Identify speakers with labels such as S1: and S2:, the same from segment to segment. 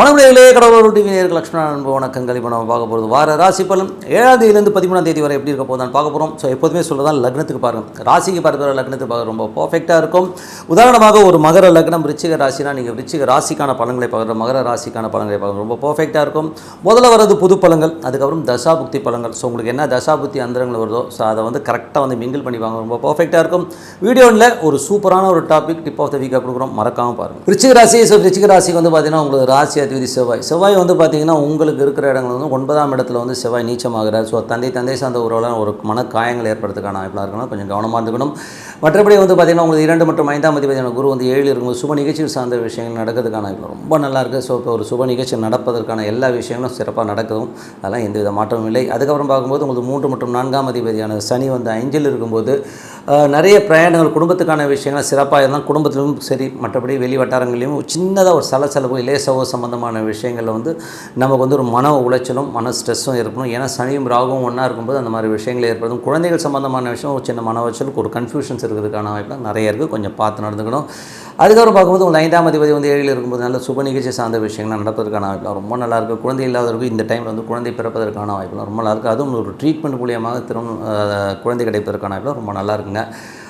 S1: வணக்கங்களே கடவுள் டிவி நேர்கள் லக்ஷ்மண அன்பு வணக்கங்கள். இப்போ நம்ம பார்க்க போகிறது வார ராசி பலன். ஏழாம் தேதியிலேருந்து பதிமூணாம் தேதி வரை எப்படி இருக்க போதான் பார்க்க போகிறோம் ஸோ எப்போதுமே சொல்லதான் லக்னத்துக்கு பாருங்கள் ராசிக்கு பார்க்குற லக்னத்துக்கு பார்க்க ரொம்ப பர்ஃபெக்டாக இருக்கும். உதாரணமாக ஒரு மகர லக்னம் ரிச்சிக ராசினா நீங்கள் ரிச்சிக ராசிக்கான பலன்களை பார்க்குற மகர ராசிக்கான பலன்களை பார்க்குற ரொம்ப பர்ஃபெக்டாக இருக்கும். முதல்ல வரது புது பழங்கள் அதுக்கப்புறம் தசாபுக்தி பழங்கள் ஸோ உங்களுக்கு என்ன தசாபுக்தி அந்தரங்கள் வருதோ ஸோ அதை வந்து கரெக்டாக வந்து மிங்கிள் பண்ணி வாங்க ரொம்ப பர்ஃபெக்டாக இருக்கும். வீடியோவில் ஒரு சூப்பரான ஒரு டாபிக் டிப் ஆஃப் த வீக்காக கொடுக்குறோம். மறக்காமல் பாருங்கள் ரிச்சிக ராசி ஸோ ரிச்சிக ராசிக்கு வந்து பார்த்தீங்கன்னா உங்களுக்கு ராசி அதிபதி செவ்வாய். செவ்வாய் வந்து பார்த்தீங்கன்னா உங்களுக்கு இருக்கிற இடங்கள் வந்து ஒன்பதாம் இடத்துல வந்து செவ்வாய் நீச்சமாகிறார். ஸோ தந்தை தந்தை சார்ந்த உறவுல ஒரு மன காயங்கள் ஏற்படுறதுக்கான வாய்ப்பாக இருக்கணும் கொஞ்சம் கவனமாக இருந்துக்கணும். மற்றபடி வந்து பார்த்தீங்கன்னா உங்களுக்கு இரண்டு மற்றும் ஐந்தாம் அதிபதியான குரு வந்து ஏழு இருக்கும்போது சுப நிகழ்ச்சிகள் சார்ந்த விஷயங்கள் நடக்கிறதுக்கான வாய்ப்பு ரொம்ப நல்லாயிருக்கு ஸோ இப்போ ஒரு சுப நிகழ்ச்சி நடப்பதற்கான எல்லா விஷயங்களும் சிறப்பாக நடக்கும் அதெல்லாம் எந்தவித மாற்றமும் இல்லை. அதுக்கப்புறம் பார்க்கும்போது உங்களுக்கு மூன்று மற்றும் நான்காம் அதிபதியான சனி வந்து அஞ்சில் இருக்கும்போது நிறைய பிரயாணங்கள் குடும்பத்துக்கான விஷயங்கள் சிறப்பாக இருந்தால் குடும்பத்திலும் சரி மற்றபடி வெளி வட்டாரங்களையும் சின்னதாக ஒரு சலசலவு இலேசவோ சம்மந்தமான விஷயங்களில் வந்து நமக்கு வந்து ஒரு மன உளைச்சலும் மன ஸ்ட்ரெஸ்ஸும் இருக்கணும் ஏன்னா சனியும் ராகவும் ஒன்றா இருக்கும்போது அந்த மாதிரி விஷயங்கள் ஏற்படுத்தும் குழந்தைகள் சம்மந்தமான விஷயம் ஒரு சின்ன மன உளைச்சலுக்கு ஒரு கன்ஃபியூஷன்ஸ் இருக்கிறதுக்கான வாய்ப்புலாம் நிறைய இருக்குது கொஞ்சம் பார்த்து நடந்துக்கணும். அதுக்கப்புறம் பார்க்கும்போது உங்கள் ஐந்தாம் அதிபதி வந்து ஏழில் இருக்கும்போது நல்ல சுப நிகழ்ச்சி சார்ந்த விஷயங்கள் நடப்பதற்கான வாய்ப்புலாம் ரொம்ப நல்லா இருக்குது குழந்தை இல்லாதவருக்கு இந்த டைமில் வந்து குழந்தை பிறப்பதற்கான வாய்ப்புலாம் ரொம்ப நல்லா இருக்குது அதுவும் ஒரு ட்ரீட்மெண்ட் மூலியமாக திரும்ப குழந்தை கிடைப்பதற்கான வாய்ப்புலாம் ரொம்ப நல்லா இருக்குங்க.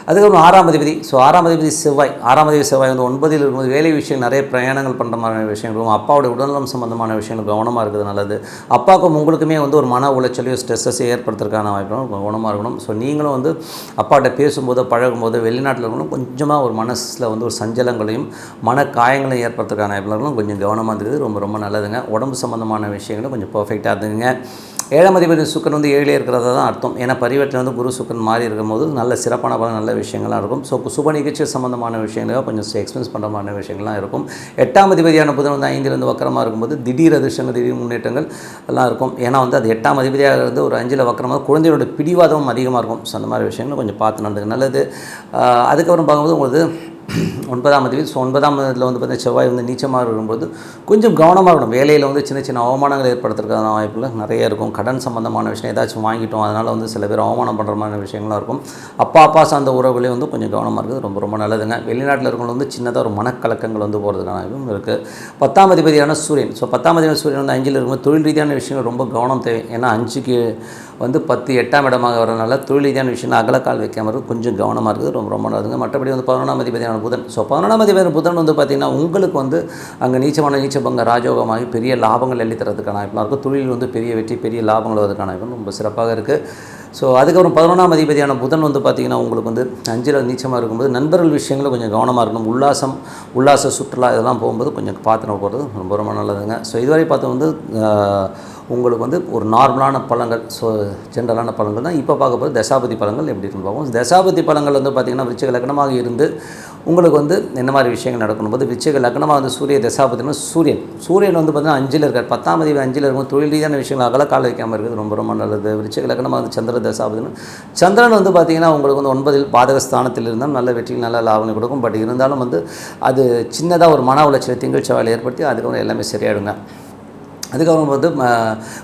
S1: அதுக்கப்புறம் ஆறாம் அதிபதி. ஸோ ஆறாம் அதிபதி செவ்வாய். ஆறாம் அதிபதி செவ்வாய் வந்து ஒன்பதில் இருக்கும்போது வேலை விஷயம் நிறைய பிரயாணங்கள் பண்ணுற மாதிரி விஷயங்களும் அப்பாவுடைய உடல்நலம் சம்பந்தமான விஷயங்கள் கவனமாக இருக்குது நல்லது. அப்பாவுக்கும் உங்களுக்குமே வந்து ஒரு மன உளைச்சலையோ ஸ்ட்ரெஸ்ஸஸை ஏற்படுத்துறதுக்கான வாய்ப்பு கவனமாக இருக்கணும். ஸோ நீங்களும் வந்து அப்பாட்ட பேசும்போது பழகும்போது வெளிநாட்டில் இருக்கணும் கொஞ்சமாக ஒரு மனசில் வந்து ஒரு சஞ்சலங்களையும் மன காயங்களையும் ஏற்படுத்துறதுக்கான வாய்ப்புகளும் கொஞ்சம் கவனமாக இருக்குது ரொம்ப ரொம்ப நல்லதுங்க. உடம்பு சம்மந்தமான விஷயங்களும் கொஞ்சம் பர்ஃபெக்டாக இருந்துங்க ஏழாம் அதிபதி சுக்கரன் வந்து ஏழிலே இருக்கிறதா தான் அர்த்தம். ஏன்னா பரிவர்த்தனை வந்து குரு சுக்கரன் மாறி இருக்கும்போது நல்ல சிறப்பான பல நல்ல விஷயங்கள்லாம் இருக்கும். ஸோ சுப நிகழ்ச்சி சம்மந்தமான விஷயங்களாக கொஞ்சம் எக்ஸ்பென்ஸ் பண்ணுற மாதிரி விஷயங்கள்லாம் இருக்கும். எட்டாம் அதிபதியான புதன் வந்து ஐந்திலிருந்து வக்கரமாக இருக்கும்போது திடீர் அதிர்ஷ்டங்கள் திடீர் முன்னேற்றங்கள் எல்லாம் இருக்கும். ஏன்னா வந்து அது எட்டாம் அதிபதியாக இருந்து ஒரு அஞ்சில் வக்கரமாக குழந்தையோட பிடிவாதமும் அதிகமாக இருக்கும். ஸோ அந்த மாதிரி விஷயங்கள் கொஞ்சம் பார்த்து நடந்துக்க நல்லது. அதுக்கப்புறம் பார்க்கும்போது உங்களுக்கு ஒன்பதாம் தேதி ஸோ ஒன்பதாம் தேதியில் வந்து பார்த்தீங்கன்னா செவ்வாய் வந்து நீச்சமாக இருக்கும்போது கொஞ்சம் கவனமாக இருக்கணும். வேலையில் வந்து சின்ன சின்ன அவமானங்கள் ஏற்படுத்துறதுக்கான வாய்ப்புகள் நிறைய இருக்கும். கடன் சம்மந்தமான விஷயம் ஏதாச்சும் வாங்கிட்டோம் அதனால் வந்து சில பேர் அவமானம் பண்ணுற மாதிரி விஷயங்களாம் இருக்கும். அப்பா அப்பா சார்ந்த உறவுகளே வந்து கொஞ்சம் கவனமாக இருக்குது ரொம்ப ரொம்ப நல்லதுங்க. வெளிநாட்டில் இருக்கவங்க வந்து சின்னதாக ஒரு மனக்கலக்கங்கள் வந்து போகிறதுக்கான வாய்ப்பும் இருக்குது பத்தாம் அதிபதியான சூரியன் ஸோ பத்தாம் அதிபதியான சூரியன் வந்து அஞ்சில் இருக்கும்போது தொழில் ரீதியான விஷயங்கள் ரொம்ப கவனம் தேவை. ஏன்னா அஞ்சுக்கு வந்து பத்து எட்டாம் இடமாக வரனால தொழில் ரீதியான விஷயம் அகலக்கால் வைக்காம இருக்கு கொஞ்சம் கவனமாக இருக்குது ரொம்ப ரொம்ப நல்லதுங்க. மற்றபடி வந்து பதினொன்றாம் அதிபதியான புதன். ஸோ பதினொன்றாம் அதிபதியான புதன் வந்து பார்த்திங்கன்னா உங்களுக்கு வந்து அங்கே நீச்சமான நீச்சபங்க ராஜோகமாகி பெரிய லாபங்கள் எழுதித்தரதுக்கான வாய்ப்புலாம் இருக்கும் தொழில் வந்து பெரிய வெற்றி பெரிய லாபங்கள் வருவதற்கான வாய்ப்பு ரொம்ப சிறப்பாக இருக்குது ஸோ அதுக்கப்புறம் பதினொன்றாம் அதிபதியான புதன் வந்து பார்த்திங்கன்னா உங்களுக்கு வந்து அஞ்சில் நீச்சமாக இருக்கும்போது நண்பர்கள் விஷயங்களும் கொஞ்சம் கவனமாக இருக்கணும். உல்லாசம் உல்லாச சுற்றுலா இதெல்லாம் போகும்போது கொஞ்சம் பார்த்து நம்ம போகிறது ரொம்ப ரொம்ப நல்லதுங்க. ஸோ இதுவரை பார்த்து வந்து உங்களுக்கு வந்து ஒரு நார்மலான பழங்கள் ஸோ ஜென்ரலான பழங்கள் தான். இப்போ பார்க்க போகிறது தசாபதி பழங்கள் எப்படி இருக்குன்னு பார்ப்போம். தசாபதி பழங்கள் வந்து பார்த்திங்கன்னா விருச்சிக லக்னமாக இருந்து உங்களுக்கு வந்து என்ன மாதிரி விஷயங்கள் நடக்கணும்? போது விருச்சிக லக்னமாக வந்து சூரிய தசாபதினா சூரியன். சூரியன் வந்து பார்த்திங்கன்னா அஞ்சில் இருக்கார். பத்தாம் தேதி அஞ்சில் இருக்கும். தொழில் ரீதியான விஷயங்கள் அகல கால வைக்காமல் இருக்குது ரொம்ப ரொம்ப நல்லது. விருச்சிக லக்னமாக வந்து சந்திர தசாபதினா சந்திரன் வந்து பார்த்திங்கன்னா உங்களுக்கு வந்து ஒன்பதில் பாதக ஸ்தானத்தில் இருந்தால் நல்ல வெற்றி நல்ல லாபம் கொடுக்கும். பட் இருந்தாலும் வந்து அது சின்னதாக ஒரு மன உளைச்சலை திங்கள் செவ்வாயில் ஏற்படுத்தி அதுக்கப்புறம் எல்லாமே சரியாயிடுங்க. அதுக்கப்புறம் வந்து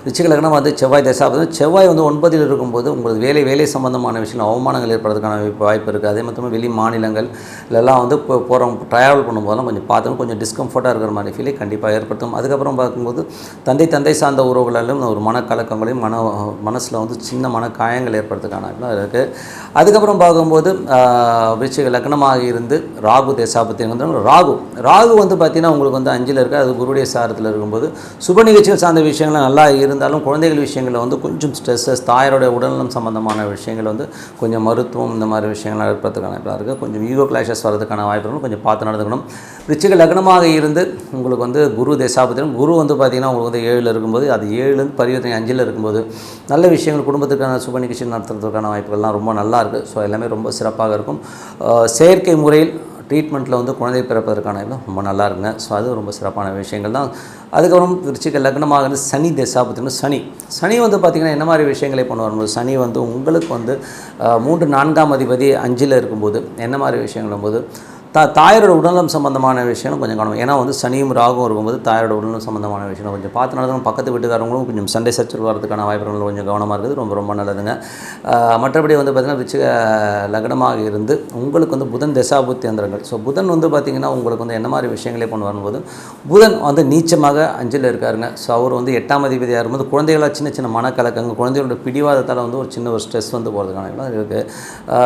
S1: ரிச்சிக வந்து செவ்வாய் தசாபதம் செவ்வாய் வந்து ஒன்பதில் இருக்கும்போது உங்களுக்கு வேலை வேலை சம்பந்தமான விஷயம் அவமானங்கள் ஏற்படுறதுக்கான வாய்ப்பு- இருக்குது. அதே மாதிரி வெளி மாநிலங்கள் இதெல்லாம் வந்து இப்போ போகிறோம் ட்ராவல் பண்ணும்போதெல்லாம் கொஞ்சம் பார்த்தோம் கொஞ்சம் டிஸ்கம்ஃபர்ட்டாக இருக்கிற மாதிரி ஃபீலை கண்டிப்பாக ஏற்படுத்தும். அதுக்கப்புறம் பார்க்கும்போது தந்தை தந்தை சார்ந்த உறவுகளிலும் ஒரு மனக்கலக்கங்களையும் மன மனசில் வந்து சின்ன மன காயங்கள் ஏற்படுறதுக்கான இருக்குது அதுக்கப்புறம் பார்க்கும்போது விருச்சிக லக்னமாக இருந்து ராகு தேசாபத்தியம் வந்து ராகு ராகு வந்து பார்த்திங்கன்னா உங்களுக்கு வந்து அஞ்சில் இருக்குது அது குருடைய சாரத்தில் இருக்கும்போது சுப நிகழ்ச்சிகள் சார்ந்த விஷயங்கள் நல்லா இருந்தாலும் குழந்தைகள் விஷயங்களில் வந்து கொஞ்சம் ஸ்ட்ரெஸ்ஸஸ் தாயாரோட உடல்நலம் சம்பந்தமான விஷயங்கள் வந்து கொஞ்சம் மருத்துவம் இந்த மாதிரி விஷயங்கள்லாம் ஏற்படுறதுக்கான வாய்ப்பாக இருக்குது. கொஞ்சம் ஈகோ கிளாஷஸ் வரதுக்கான வாய்ப்புகளும் கொஞ்சம் பார்த்து நடந்துக்கணும். ரிச்சிக லக்னமாக இருந்து உங்களுக்கு வந்து குரு தேசாபத்திரம் குரு வந்து பார்த்திங்கன்னா உங்களுக்கு வந்து ஏழில் இருக்கும்போது அது ஏழுலேருந்து பரிவர்த்தனை அஞ்சில் இருக்கும்போது நல்ல விஷயங்கள் குடும்பத்துக்கான சுப நிகழ்ச்சி நடத்துறதுக்கான வாய்ப்புகள்லாம் ரொம்ப நல்லா இருக்குது. ஸோ எல்லாமே ரொம்ப சிறப்பாக இருக்கும். செயற்கை முறையில் ட்ரீட்மெண்ட்டில் வந்து குழந்தை பிறப்பதற்கான இதெல்லாம் ரொம்ப நல்லா இருங்க ஸோ அது ரொம்ப சிறப்பான விஷயங்கள் தான். அதுக்கப்புறம் விருச்சிக லக்னமாக சனி தசா பார்த்தீங்கன்னா சனி. சனி வந்து பார்த்திங்கன்னா என்ன மாதிரி விஷயங்களை பண்ணுவார் சனி வந்து உங்களுக்கு வந்து மூன்று நான்காம் அதிபதி அஞ்சில் இருக்கும்போது என்ன மாதிரி விஷயங்களும் போது தா தாயாரோட உடல்நலம் சம்மந்தமான விஷயம் கொஞ்சம் கவனம். ஏன்னா வந்து சனியும் ராகும் இருக்கும்போது தாயாரோட உடல்நலம் சம்மந்தமான விஷயம் கொஞ்சம் பார்த்து நடந்தவங்க பக்கத்து வீட்டுக்காரங்களும் கொஞ்சம் சண்டை சச்சரவு வரதுக்கான வாய்ப்புகள் கொஞ்சம் கவனமாக இருக்குது. ரொம்ப ரொம்ப நல்லதுங்க. மற்றபடி வந்து பார்த்திங்கன்னா விருச்சிக லக்னமாக இருந்து உங்களுக்கு வந்து புதன் தசாபுத்தி அந்தரங்கள் ஸோ புதன் வந்து பார்த்திங்கன்னா உங்களுக்கு வந்து என்ன மாதிரி விஷயங்களே கொண்டு வரும்போது புதன் வந்து நீச்சமாக அஞ்சில் இருக்காருங்க. ஸோ அவர் வந்து எட்டாம் அதிபதியாக இருக்கும்போது குழந்தைகளாக சின்ன சின்ன மனக்கலக்கங்க குழந்தைகளோட பிடிவாதத்தால் வந்து ஒரு சின்ன ஒரு ஸ்ட்ரெஸ் வந்து போகிறதுக்கான இருக்குது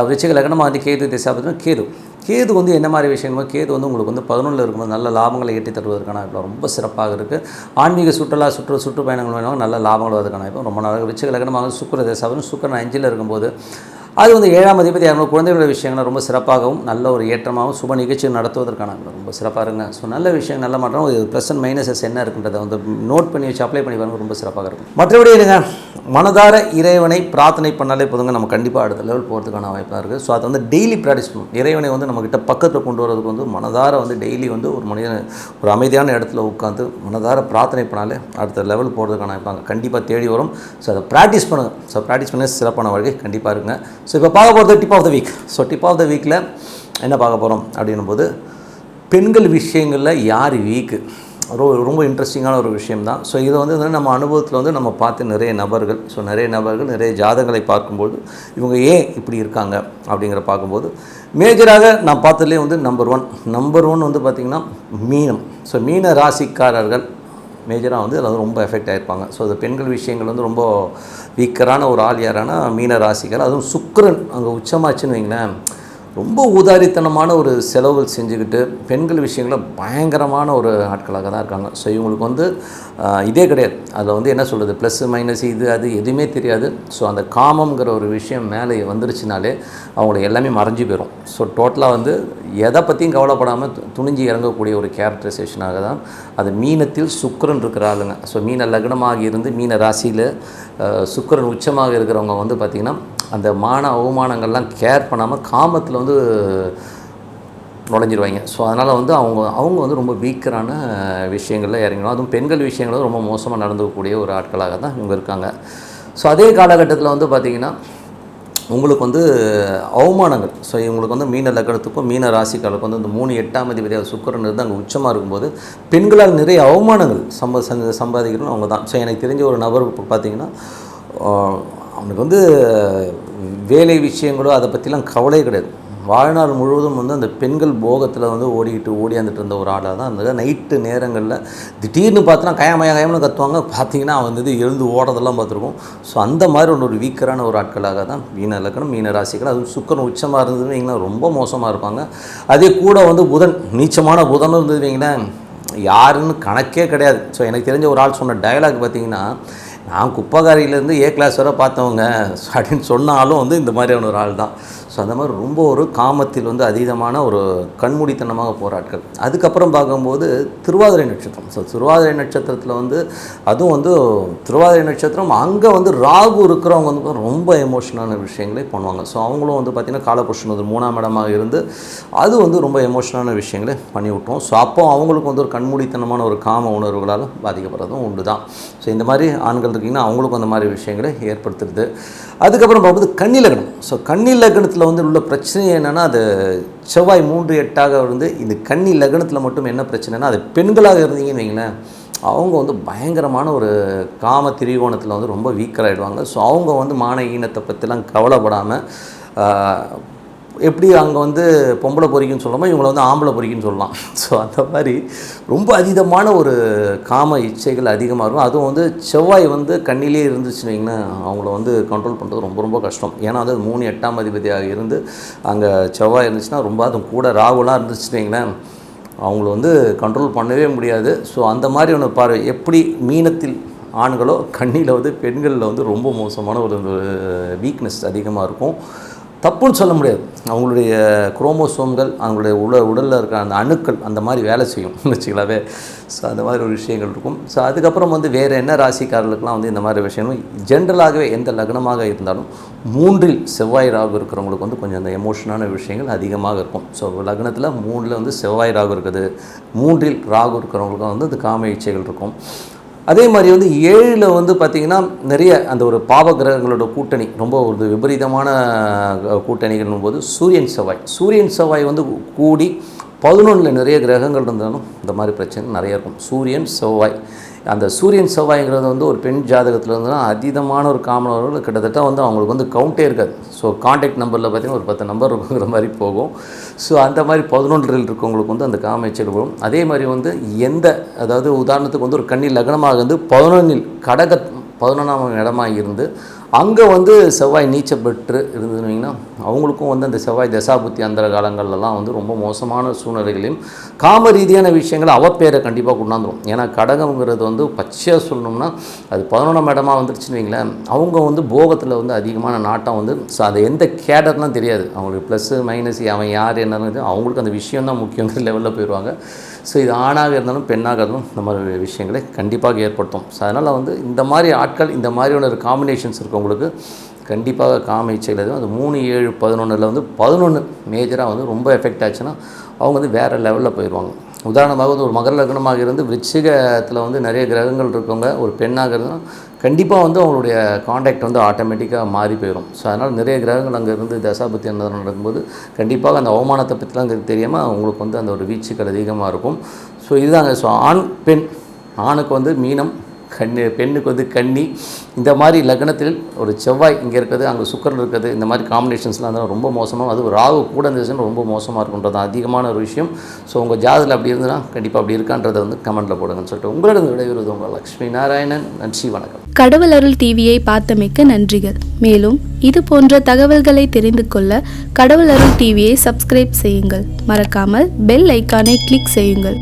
S1: விருச்சிக லக்னமாக வந்து கேது தசாபுத்தினா கேது. கேது வந்து என்ன மாதிரி விஷயமோ கேது வந்து உங்களுக்கு வந்து பதினொன்றில் இருக்கும்போது நல்ல லாபங்களை ஈட்டி தருவதற்கான இப்போ ரொம்ப சிறப்பாக இருக்குது ஆன்மீக சுற்றுலா சுற்று சுற்றுப்பயணங்கள் வேணும் நல்ல லாபங்கள் வருவதற்கான இப்போ ரொம்ப நாளாக விருச்சிக சுக்கர தேசாவும் சுக்கரன் அஞ்சில் இருக்கும்போது அது வந்து ஏழாம் அதிபதி அவங்க குழந்தைகளோட விஷயங்களை ரொம்ப சிறப்பாகவும் நல்ல ஒரு ஏற்றமாகவும் சுப நிகழ்ச்சி நடத்துவதற்கான ரொம்ப சிறப்பாக இருங்க. ஸோ நல்ல விஷயம் நல்ல மாற்றம் இது ப்ளஸ் அண்ட் மைனஸஸ் என்ன இருக்குன்றதை வந்து நோட் பண்ணி வச்சு அப்ளை பண்ணி பாருங்க ரொம்ப சிறப்பாக இருக்கும். மற்றபடி இருங்க. மனதார இறைவனை பிரார்த்தனை பண்ணாலே போதுங்க நம்ம கண்டிப்பாக அடுத்த லெவல் போகிறதுக்கான வாய்ப்பாக இருக்குது ஸோ அதை வந்து டெய்லி ப்ராக்டிஸ் பண்ணணும். இறைவனை வந்து நம்மக்கிட்ட பக்கத்தில் கொண்டு வரதுக்கு வந்து மனதார வந்து டெய்லி வந்து ஒரு மனிதன் ஒரு அமைதியான இடத்துல உட்காந்து மனதார பிரார்த்தனை பண்ணாலே அடுத்த லெவல் போகிறதுக்கான வாய்ப்பாங்க கண்டிப்பாக தேடி வரும். ஸோ அதை ப்ராக்டிஸ் பண்ணுங்கள் ஸோ ப்ராக்டிஸ் பண்ண சிறப்பான வாழ்க்கை கண்டிப்பாக இருக்குங்க. ஸோ இப்போ பார்க்க போகிறது tip of the week so tip of the வீக்கில் என்ன பார்க்க போகிறோம் அப்படின்னும் போது பெண்கள் விஷயங்களில் யார் வீக்கு ரொம்ப ரொம்ப இன்ட்ரெஸ்டிங்கான ஒரு விஷயம் தான் ஸோ இதை வந்து நம்ம அனுபவத்தில் வந்து நம்ம பார்த்து நிறைய நபர்கள் ஸோ நிறைய நபர்கள் நிறைய ஜாதகங்களை பார்க்கும்போது இவங்க ஏன் இப்படி இருக்காங்க அப்படிங்கிற பார்க்கும்போது மேஜராக நான் பார்த்ததுலேயே வந்து நம்பர் ஒன் நம்பர் ஒன் வந்து பார்த்திங்கன்னா மீனம். ஸோ மீன ராசிக்காரர்கள் மேஜராக வந்து அதில் ரொம்ப எஃபெக்ட் ஆகிருப்பாங்க ஸோ அது பெண்கள் விஷயங்கள் வந்து ரொம்ப வீக்கரான ஒரு ஆள் யாரானா மீன ராசிகள் அதுவும் சுக்கரன் அங்கே உச்சமாச்சுன்னு வைங்களேன். ரொம்ப ஊதாரித்தனமான ஒரு செலவுகள் செஞ்சுக்கிட்டு பெண்கள் விஷயங்களில் பயங்கரமான ஒரு ஆட்களாக தான் இருக்காங்க. ஸோ இவங்களுக்கு வந்து இதே கிடையாது. அதில் வந்து என்ன சொல்கிறது ப்ளஸ் மைனஸ் இது அது எதுவுமே தெரியாது. ஸோ அந்த காமங்கிற ஒரு விஷயம் மேலே வந்துருச்சுனாலே அவங்களுக்கு எல்லாமே மறைஞ்சு போயிடும் ஸோ டோட்டலாக வந்து எதை பற்றியும் கவலைப்படாமல் துணிஞ்சு இறங்கக்கூடிய ஒரு கேரக்டரைசேஷனாக தான் அது மீனத்தில் சுக்கரன் இருக்கிற ஆளுங்க. ஸோ மீன லக்னமாக இருந்து மீன ராசியில் சுக்கரன் உச்சமாக இருக்கிறவங்க வந்து பார்த்திங்கன்னா அந்த மான அவமானங்கள்லாம் கேர் பண்ணாமல் காமத்தில் வந்து நுழைஞ்சிருவாங்க. ஸோ அதனால் வந்து அவங்க அவங்க வந்து ரொம்ப வீக்கரான விஷயங்களில் இறங்கணும் அதுவும் பெண்கள் விஷயங்களும் ரொம்ப மோசமாக நடந்துக்கக்கூடிய ஒரு ஆட்களாக தான் இவங்க இருக்காங்க. ஸோ அதே காலகட்டத்தில் வந்து பார்த்திங்கன்னா உங்களுக்கு வந்து அவமானங்கள். ஸோ இவங்களுக்கு வந்து மீன லக்கணத்துக்கும் மீன ராசிக்காலுக்கும் வந்து இந்த மூணு எட்டாம் அதிபதியாக சுக்கரன் இருந்து அங்கே உச்சமாக இருக்கும்போது பெண்களால் நிறைய அவமானங்கள் சம்ப சம்பாதிக்கணும் அவங்க தான். ஸோ எனக்கு தெரிஞ்ச ஒரு நபர் இப்போ அவனுக்கு வந்து வேலை விஷயங்களோ அதை பற்றிலாம் கவலையே கிடையாது. வாழ்நாள் முழுவதும் வந்து அந்த பெண்கள் போகத்தில் வந்து ஓடிக்கிட்டு ஓடியாந்துட்டு இருந்த ஒரு ஆளாக தான் இருந்தது நைட்டு நேரங்களில் திடீர்னு பார்த்தோன்னா கயமய கயம்னு கத்துவாங்க. பார்த்தீங்கன்னா அவன் வந்து எழுந்து ஓடுறதெல்லாம் பார்த்துருக்கோம் ஸோ அந்த மாதிரி ஒன்று ஒரு வீக்கரான ஒரு ஆட்களாக தான் மீன இலக்கணம் மீன ராசிகள். அதுவும் சுக்கரன் உச்சமாக இருந்ததுன்னு வைங்களேன் ரொம்ப மோசமாக இருப்பாங்க. அதே கூட வந்து புதன் நீச்சமான புதன் இருந்தது வைங்களேன் யாருன்னு கணக்கே கிடையாது. ஸோ எனக்கு தெரிஞ்ச ஒரு ஆள் சொன்ன டயலாக் பார்த்தீங்கன்னா நான் குப்பகாரியிலேருந்து ஏ கிளாஸ் வரை பார்த்தவங்க அப்படின்னு சொன்னாலும் வந்து இந்த மாதிரியான ஒரு ஆள் தான் ஸோ அந்த மாதிரி ரொம்ப ஒரு காமத்தில் வந்து அதீதமான ஒரு கண்மூடித்தனமாக போராட்கள். அதுக்கப்புறம் பார்க்கும்போது திருவாதிரை நட்சத்திரம். ஸோ திருவாதிரை நட்சத்திரத்தில் வந்து அதுவும் வந்து திருவாதிரை நட்சத்திரம் அங்கே வந்து ராகு இருக்கிறவங்க வந்து ரொம்ப எமோஷனான விஷயங்களே பண்ணுவாங்க. ஸோ அவங்களும் வந்து பார்த்திங்கன்னா காலபுருஷன் வந்து மூணாம் இடமாக இருந்து அது வந்து ரொம்ப எமோஷனான விஷயங்களை பண்ணிவிட்டோம். ஸோ அப்போ அவங்களுக்கு வந்து ஒரு கண்மூடித்தனமான ஒரு காம உணர்வுகளால் பாதிக்கப்படுறதும் உண்டு தான். ஸோ இந்த மாதிரி ஆண்கள் இருக்கீங்கன்னா அவங்களுக்கும் அந்த மாதிரி விஷயங்களை ஏற்படுத்துறது. அதுக்கப்புறம் பார்க்கும்போது கன்னி ஸோ கன்னி லக்னத்தில் வந்து உள்ள பிரச்சனை என்னென்னா அது செவ்வாய் மூன்று எட்டாக வந்து இந்த கன்னி லக்னத்தில் மட்டும் என்ன பிரச்சனைனா அது பெண்களாக இருந்தீங்கன்னு வைங்களேன். அவங்க வந்து பயங்கரமான ஒரு காம திரிகோணத்தில் வந்து ரொம்ப வீக்கராகிடுவாங்க ஸோ அவங்க வந்து மான ஈனத்தை பற்றிலாம் கவலைப்படாமல் எப்படி அங்கே வந்து பொம்பளை பொறிக்குன்னு சொல்லாமல் இவங்களை வந்து ஆம்பளை பொறிக்குன்னு சொல்லலாம். ஸோ அந்த மாதிரி ரொம்ப அதீதமான ஒரு காம இச்சைகள் அதிகமாக இருக்கும். அதுவும் வந்து செவ்வாய் வந்து கண்ணிலே இருந்துச்சுன்னு அவங்கள வந்து கண்ட்ரோல் பண்ணுறது ரொம்ப ரொம்ப கஷ்டம். ஏன்னா வந்து அது மூணு எட்டாம் அதிபதியாக இருந்து அங்கே செவ்வாய் இருந்துச்சுன்னா ரொம்ப அதுவும் கூட ராகுலாம் இருந்துச்சுன்னு வைங்களேன் அவங்கள வந்து கண்ட்ரோல் பண்ணவே முடியாது. ஸோ அந்த மாதிரி ஒன்று பாரு எப்படி மீனத்தில் ஆண்களோ கண்ணியில் வந்து பெண்களில் வந்து ரொம்ப மோசமான ஒரு வீக்னஸ் அதிகமாக இருக்கும். தப்புன்னு சொல்ல முடியாது. அவங்களுடைய குரோமோசோம்கள் அவங்களுடைய உட உடலில் இருக்கிற அந்த அணுக்கள் அந்த மாதிரி வேலை செய்யும். வச்சுக்கலாவே ஸோ அந்த மாதிரி ஒரு விஷயங்கள் இருக்கும். ஸோ அதுக்கப்புறம் வந்து வேறு என்ன ராசிக்காரர்களுக்கெலாம் வந்து இந்த மாதிரி விஷயங்கள்? ஜென்ரலாகவே எந்த லக்னமாக இருந்தாலும் மூன்றில் செவ்வாய் ராகு இருக்கிறவங்களுக்கு வந்து கொஞ்சம் அந்த எமோஷனான விஷயங்கள் அதிகமாக இருக்கும். ஸோ லக்னத்தில் மூணில் வந்து செவ்வாய் ராகு இருக்குது. மூன்றில் ராகு இருக்கிறவங்களுக்கு வந்து அந்த காம இச்சைகள் இருக்கும். அதே மாதிரி வந்து ஏழில் வந்து பார்த்திங்கன்னா நிறைய அந்த ஒரு பாவ கிரகங்களோட கூட்டணி ரொம்ப ஒரு விபரீதமான கூட்டணிகள்னும் போது சூரியன் செவ்வாய். சூரியன் செவ்வாய் வந்து கூடி பதினொன்றில் நிறைய கிரகங்கள் இருந்தாலும் இந்த மாதிரி பிரச்சனை நிறைய இருக்கும். சூரியன் செவ்வாய். அந்த சூரியன் செவ்வாய்ங்கிறது வந்து ஒரு பெண் ஜாதகத்தில் இருந்ததுன்னா அதீதமான ஒரு காமனவர்கள் கிட்டத்தட்ட வந்து அவங்களுக்கு வந்து கவுண்டே இருக்காது. ஸோ காண்டாக்ட் நம்பரில் பார்த்தீங்கன்னா ஒரு பத்து நம்பர் இருக்குங்கிற மாதிரி போகும். ஸோ அந்த மாதிரி பதினொன்றில் இருக்கவங்களுக்கு வந்து அந்த காமேச்சல் வரும். அதே மாதிரி வந்து எந்த அதாவது உதாரணத்துக்கு வந்து ஒரு கண்ணில் லக்னமாக இருந்து பதினொன்றில் கடக பதினொன்றாம் இடமாக இருந்து அங்கே வந்து செவ்வாய் நீச்சல் பெற்று இருந்ததுன்னா அவங்களுக்கும் வந்து அந்த செவ்வாய் தசாபுத்தி அந்த காலங்கள்லாம் வந்து ரொம்ப மோசமான சூழ்நிலைகளையும் காம ரீதியான விஷயங்களை அவப்பேரை கண்டிப்பாக கொண்டாந்துடும் ஏன்னா கடகம்ங்கிறது வந்து பச்சையாக சொல்லணும்னா அது பதினொன்றாம் இடமா வந்துருச்சுன்னு வைங்களேன் அவங்க வந்து போகத்தில் வந்து அதிகமான நாட்டம் வந்து ஸோ அது எந்த கேடர்லாம் தெரியாது. அவங்களுக்கு ப்ளஸ்ஸு மைனஸ் அவன் யார் என்னன்னு அவங்களுக்கு அந்த விஷயம் தான் முக்கியங்கிற லெவலில் போயிடுவாங்க ஸோ இது ஆணாக இருந்தாலும் பெண்ணாக இருந்தாலும் இந்த மாதிரி விஷயங்களை கண்டிப்பாக ஏற்படுத்தும். ஸோ அதனால் வந்து இந்த மாதிரி ஆட்கள் இந்த மாதிரியான ஒரு காம்பினேஷன்ஸ் உங்களுக்கு கண்டிப்பாக காம இச்சையில் எதுவும். அந்த மூணு ஏழு பதினொன்றில் வந்து பதினொன்று மேஜராக வந்து ரொம்ப எஃபெக்ட் ஆச்சுன்னா அவங்க வந்து வேறு லெவலில் போயிடுவாங்க உதாரணமாக வந்து ஒரு மகர லக்னமாக இருந்து விருச்சிகத்தில் வந்து நிறைய கிரகங்கள் இருக்கவங்க ஒரு பெண்ணாக இருந்தால் கண்டிப்பாக வந்து அவங்களுடைய காண்டாக்ட் வந்து ஆட்டோமேட்டிக்காக மாறி போயிடும் ஸோ அதனால் நிறைய கிரகங்கள் அங்கே இருந்து தசாபத்தி அந்த நடக்கும்போது கண்டிப்பாக அந்த அவமானத்தை பற்றிலாம் தெரியாமல் அவங்களுக்கு வந்து அந்த ஒரு வீச்சுக்கள் அதிகமாக இருக்கும். ஸோ இதுதாங்க. ஸோ ஆண் பெண் ஆணுக்கு வந்து மீனம் கண்ணு பெண்ணுக்கு வந்து கன்னி இந்த மாதிரி லக்னத்தில் ஒரு செவ்வாய் இங்கே இருக்குது அங்கே சுக்கரன் இருக்குது. இந்த மாதிரி காம்பினேஷன்ஸ்லாம் இருந்தால் ரொம்ப மோசமாக அது ராகு கூட இருந்துச்சுன்னா ரொம்ப மோசமாக இருக்குன்றது அதிகமான ஒரு விஷயம். ஸோ உங்கள் ஜாதத்தில் அப்படி இருந்ததுன்னா கண்டிப்பாக அப்படி இருக்கான்றதை வந்து கமெண்ட்டில் போடுங்கன்னு சொல்லிட்டு உங்களிடம் விடைபெறுவது உங்கள் லக்ஷ்மி நாராயணன். நன்றி வணக்கம்.
S2: கடவுள் அருள் டிவியை பார்த்தமைக்க நன்றிகள். மேலும் இது போன்ற தகவல்களை தெரிந்து கொள்ள கடவுள் அருள் டிவியை சப்ஸ்கிரைப் செய்யுங்கள். மறக்காமல் பெல் ஐக்கானை கிளிக் செய்யுங்கள்.